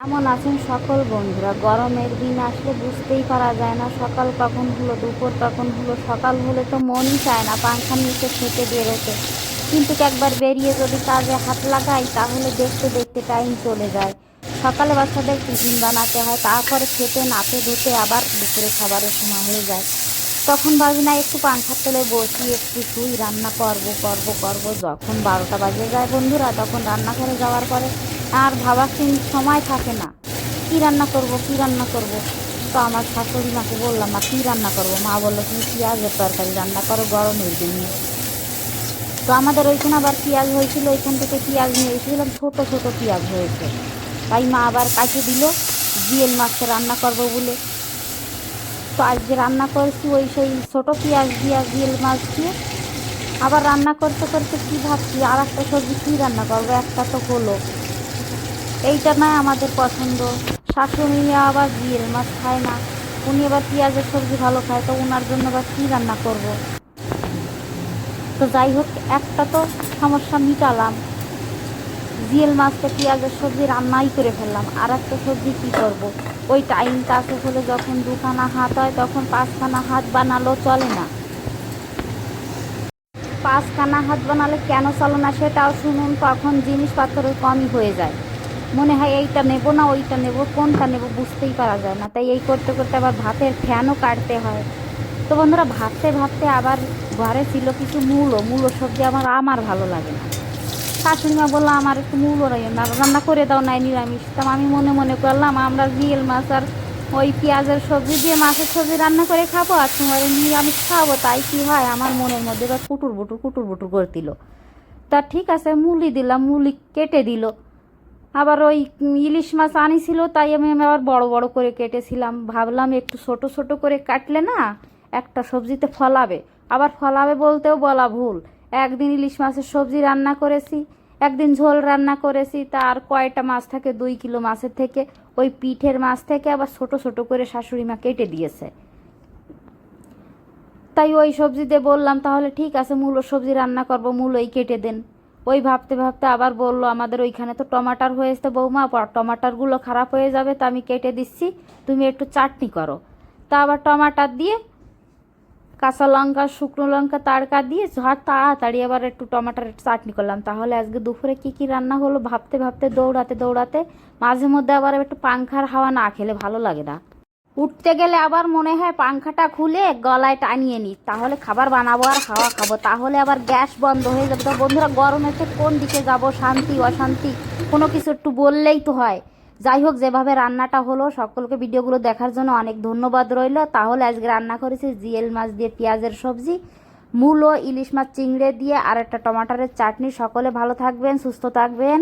কেমন আছেন সকল বন্ধুরা? গরমের দিন আসলে বুঝতেই পারা যায় না। সকাল কখন হলো, দুপুর কখন হলো, সকাল হলে তো মনই চায় না পাংখার নিচে খেতে বেরোতে। কিন্তু একবার বেরিয়ে যদি কাজে হাত লাগাই, তাহলে দেখতে দেখতে টাইম চলে যায়। সকালে বাচ্চাদের টিফিন বানাতে হয়, তারপরে খেতে, নাতে ধুতে আবার দুপুরে খাবারের সময় হয়ে যায়। তখন ভাবি, না, একটু পাংখার তলে বসি, একটু শুই, রান্না করব করব করব। যখন বারোটা বাজে যায় বন্ধুরা, তখন রান্নাঘরে যাওয়ার পরে আর ভাবার সময় থাকে না। কী রান্না করব, কী রান্না করব? তো আমার শাশুড়ি মাকে বললাম, মা, কী রান্না করব? মা বলল, তুমি পেঁয়াজের তরকারি রান্না করো গরমের দিনে তো আমাদের ওইখানে আবার পেঁয়াজ হয়েছিল ওইখান থেকে পেঁয়াজ নিয়ে এসেছিলাম ছোটো ছোটো পেঁয়াজ হয়েছে। তাই মা আবার কাছে দিল জিয়েল মাছটা রান্না করব বলে। তো আজ যে রান্না করেছি, ওই সেই ছোটো পেঁয়াজ দিয়ে জিয়েল মাছ দিয়ে আবার রান্না করতে করতে কী ভাবছি আর একটা সবজি কী রান্না করব? একটা তো হলো এইটা নয় আমাদের পছন্দ। শাশুড়ি আবার জিয়েল মাছ খায় না। উনি আবার পেঁয়াজের সবজি ভালো খায়, তো ওনার জন্য আবার কী রান্না করব। তো যাই হোক, একটা তো সমস্যা মিটালাম। জিয়েল মাছটা পেঁয়াজের সবজি রান্নাই করে ফেললাম। আর একটা সবজি কী করব। ওই টাইমটা আসে হলে যখন দুখানা হাত হয়, তখন পাঁচখানা হাত বানালেও চলে না। পাঁচখানা হাত বানালে কেন চলে না সেটাও শুনুন, তখন জিনিসপত্রের কমই হয়ে যায়। মনে হয় এইটা নেব না, ওইটা নেব, কোনটা নেব বুঝতেই পারা যায় না। তাই এই করতে করতে আবার ভাতের ফ্যানও কাটতে হয়। তো বন্ধুরা, ভাবতে ভাবতে আবার ঘরে ছিল কিছু মূলো মূলো সবজি আমার আমার ভালো লাগে না। শাশুড়িমা বলল, আমার একটু মূলো না, রান্না করে দাও নাই, নিরামিষ। তা আমি মনে মনে করলাম, আমরা জিয়েল মাছ আর ওই পেঁয়াজের সবজি দিয়ে মাছের সবজি রান্না করে খাব, আর তোমার নিরামিষ খাব। তাই কি হয়, আমার মনের মধ্যে এবার কুটুর বুটুর কুটুর বুটুর করতিল তা ঠিক আছে, মুলি দিলাম, মুলি কেটে দিল। আবার ওই ইলিশ মাছ আনিছিল, তাই আমি আবার বড় বড় করে কেটেছিলাম। ভাবলাম একটু ছোট ছোট করে কাটলে না একটা সবজিতে ফলাবে। আবার ফলাবে বলতেও বলা ভুল। একদিন ইলিশ মাছের সবজি রান্না করেছি, একদিন ঝোল রান্না করেছি তার কয়টা মাছ থাকে? দুই কিলো মাছের থেকে। ওই পিঠের মাছ থেকে আবার ছোট ছোট করে শাশুড়ি মা কেটে দিয়েছে। তাই ওই সবজিতে বললাম, তাহলে ঠিক আছে, মূলো সবজি রান্না করব, মূলোই কেটে দেন। ওই ভাবতে ভাবতে আবার বলল, আমাদের ওইখানে তো টমাটার হয়েছে বৌমা টমাটারগুলো খারাপ হয়ে যাবে তা আমি কেটে দিচ্ছি, তুমি একটু চাটনি করো। তা আবার টমাটার দিয়ে কাঁচা লঙ্কা, শুকনো লঙ্কা তাড়কা দিয়ে ঝড় তাড়াতাড়ি আবার একটু টমাটার চাটনি করলাম। তাহলে আজকে দুপুরে কি কি রান্না হলো ভাবতে ভাবতে দৌড়াতে দৌড়াতে মাঝে মধ্যে আবার একটু পাংখার হাওয়া না খেলে ভালো লাগে না। উঠতে গেলে আবার মনে হয় পাংখাটা খুলে গলায় টানিয়ে নিই। তাহলে খাবার বানাবো আর হাওয়া খাব। তাহলে আবার গ্যাস বন্ধ হয়ে যাবে। তো বন্ধুরা গরমেতে কোন দিকে যাব? শান্তি, অশান্তি? কোনো কিছু একটু বললেই তো হয়। যাই হোক, যেভাবে রান্নাটা হলো, সকলকে ভিডিওগুলো দেখার জন্য অনেক ধন্যবাদ রইল। তাহলে আজকে রান্না করেছি জিএল মাছ দিয়ে পেঁয়াজের সবজি, মূলো, ইলিশ মাছ চিংড়ে দিয়ে, আর একটা টমাটারের চাটনি। সকলে ভালো থাকবেন, সুস্থ থাকবেন।